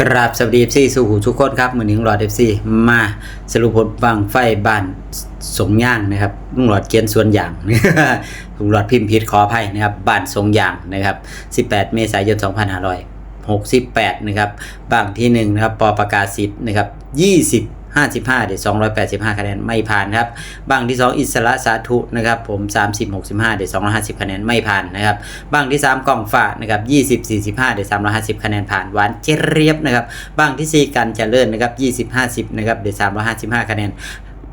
กราบสวัสดีซีสู่หูทุกคนครับมือนี้ลุงหลอดเอฟซีมาสรุปผลบังไฟบ้านสงย่างนะครับลุงหลอดเกียนส่วนอย่างลุงหลอดพิมพ์ผิดขออภัยนะครับบ้านสงย่างนะครับ 18 เมษายน 2568 นะครับบางที่หนึ่งนะครับปอประกาศสิทธิ์นะครับ 20 55เดี๋ยว285 คะแนนไม่ผ่านครับบ้างที่ 2 อิสระสาธุนะครับผม 30 65เดี๋ยว250 คะแนนไม่ผ่านนะครับบ้างที่ 3กล่องฝานะครับ20 45เดี๋ยว350 คะแนนผ่านหวานเจรียบนะครับบ้างที่ 4 กันจะเลื่อนนะครับ20 50นะครับเดี๋ยว355 คะแนน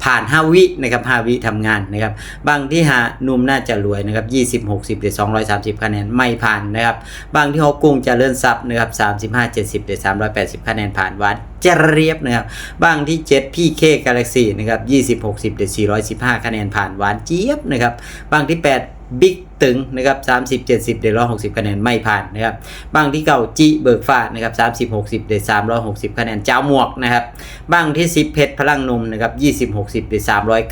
ผ่าน 5 วินะครับ5วิทำงานนะครับบางที่หาหนุ่มน่าจะรวยนะครับ20 60เดี๋ยว230 คะแนนไม่ผ่านนะครับบางที่ฮอกกุ้งจะเลื่อนซับนะครับ35 70เดี๋ยว380 คะแนนผ่านวานเจเรียบนะครับบางที่ 7 พี่เคกาแล็กซี่นะครับ20 60เดี๋ยว415 คะแนนผ่านหวานเจี๊ยบนะครับบางที่ 8 บิ๊กตึงนะครับ30 70เดี๋ยว160คะแนนไม่ผ่านนะครับบางที่เก่าจีเบิกฟ้านะครับ30 60เดี๋ยว360คะแนนเจ้าหมวกนะครับบางที่10เพชรพลังนมนะครับ20 60เดี๋ยว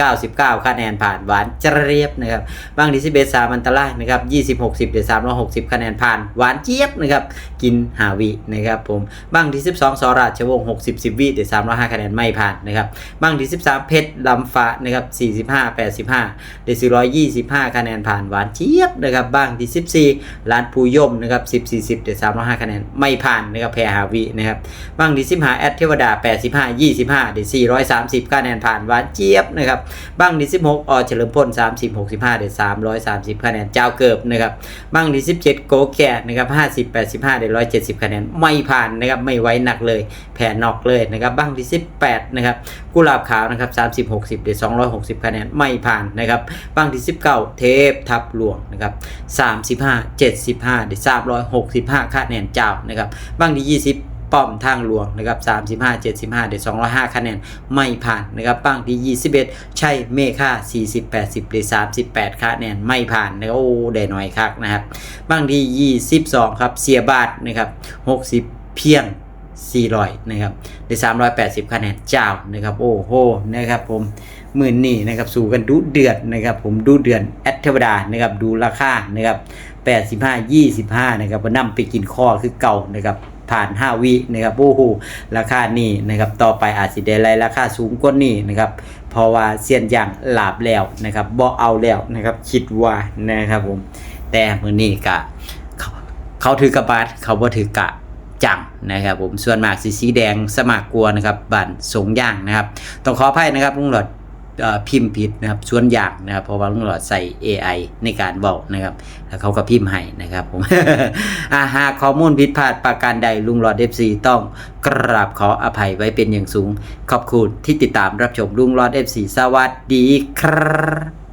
399คะแนนผ่านหวานเจเรียบนะครับบางที่11สามอันตรายนะครับ20 60เดี๋ยว360คะแนนผ่านหวานเจี๊ยบนะครับกินหาวินะครับผมบางที่12สอราชวงศ์60 10วิเดี๋ยว305คะแนนไม่ผ่านนะครับบางที่13เพชรลำฟ้านะครับ45 85เดี๋ยว425คะแนนผ่านหวานเจี๊ยบนะครับบ้างที่ 14ล้านภูยมนะครับ 10 40เดี๋ยว305คะแนนไม่ผ่านนะครับแพ้หาวินะครับบ้างที่15แอดเทวดา 85 25เดี๋ยว430คะแนนผ่านหวานเจี๊ยบนะครับบ้างที่16อเฉลิมพล30 65เดี๋ยว330คะแนนเจ้าเกิบนะครับบ้างที่17 โกแก่นะครับ50 85เดี๋ยว170คะแนนไม่ผ่านนะครับไม่ไว้หนักเลยแพ้นอกเลยนะครับบ้างที่ 18นะครับกุหลาบขาวนะครับ30 60เดี๋ยว260คะแนนไม่ผ่านนะครับบ้างที่ 19 เทพทับหลวงนะครับ35 75เดี๋ยว365คะแนนเจ้านะครับบางที่20ป้อมทางหลวงนะครับ35 75เดี๋ยว205 คะแนนไม่ผ่านนะครับบางที่ 21 ใช่เมฆา40 80เดี๋ยว38 คะแนนไม่ผ่านนะครับโอ้ได้น้อยคักนะครับบางที่ 22 ครับเสียบาทนะครับ60 เพียง 400 นะครับได้380 คะแนนเจ้านะครับโอ้โหนะครับผม มื่นนี่นะครับสู่กันดูเดือดนะครับผมดูเดือนแอดเทวดานะครับดูราคานะครับ85 25นะครับก็นำไปกินข้อคือเก่านะครับผ่าน 5 วินะครับโอ้โหราคานี่นะครับต่อไปอาจสิได้ไล่ราคาสูงกว่านี้นะครับเพราะว่าเสียนอย่างหลาบแล้วนะครับบ่เอาแล้วนะครับคิดว่านะครับผมแต่มื้อนี้ก็เขาเขาถือกระบาดเขาบ่ถือกะจังนะครับผมส่วนมากสีสีแดงสมากกลัวนะครับบันสงย่างนะครับต้องขออภัยนะครับลุงหลอด พิมพ์ผิดนะครับส่วนอย่างนะครับเพราะว่าลุงหลอดใส่ AI ในการบอกนะครับ แล้วเขาก็พิมพ์ให้นะครับผมอาหากข้อมูลผิดพลาดประการใดลุงหลอดเอฟซีต้องกราบขออภัยไว้เป็นอย่างสูง ขอบคุณที่ติดตามรับชมลุงหลอดเอฟซีสวัสดีครับ